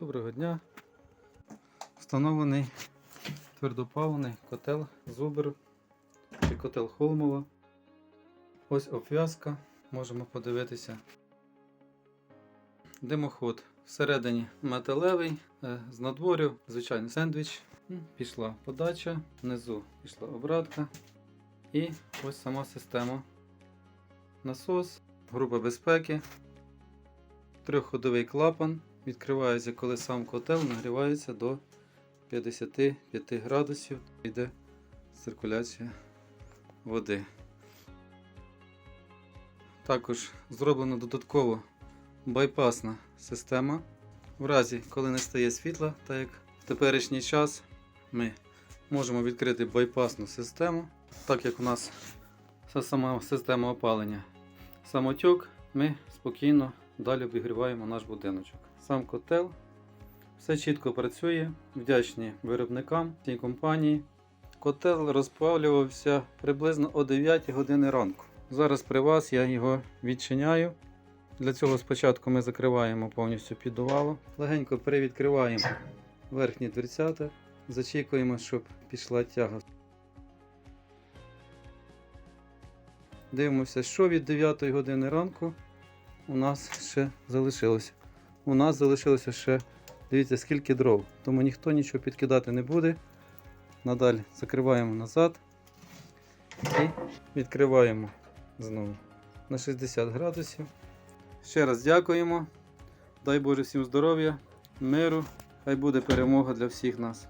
Доброго дня. Встановлений твердопаливний котел Зубер чи котел Холмова. Ось обв'язка. Можемо подивитися. Димоход всередині металевий, е, з надворю звичайний сендвіч. Пішла подача, внизу пішла обратка. І ось сама система. Насос, група безпеки, трьохходовий клапан. Відкривається, коли сам котел нагрівається до 55 градусів. Йде циркуляція води. Також зроблена додатково байпасна система. В разі, коли не стає світла, так як в теперішній час ми можемо відкрити байпасну систему, так як у нас це сама система опалення самотюк, ми спокійно далі обігріваємо наш будиночок. Сам котел, все чітко працює, вдячні виробникам цій компанії. Котел розпалювався приблизно о 9 години ранку. Зараз при вас я його відчиняю. Для цього спочатку ми закриваємо повністю піддувало. Легенько перевідкриваємо верхні дверцята, зачікуємо, щоб пішла тяга. Дивимося, що від 9 години ранку у нас ще залишилося. У нас залишилося ще, дивіться, скільки дров. Тому ніхто нічого підкидати не буде. Надалі закриваємо назад і відкриваємо знову на 60 градусів. Ще раз дякуємо. Дай Боже всім здоров'я, миру. Хай буде перемога для всіх нас.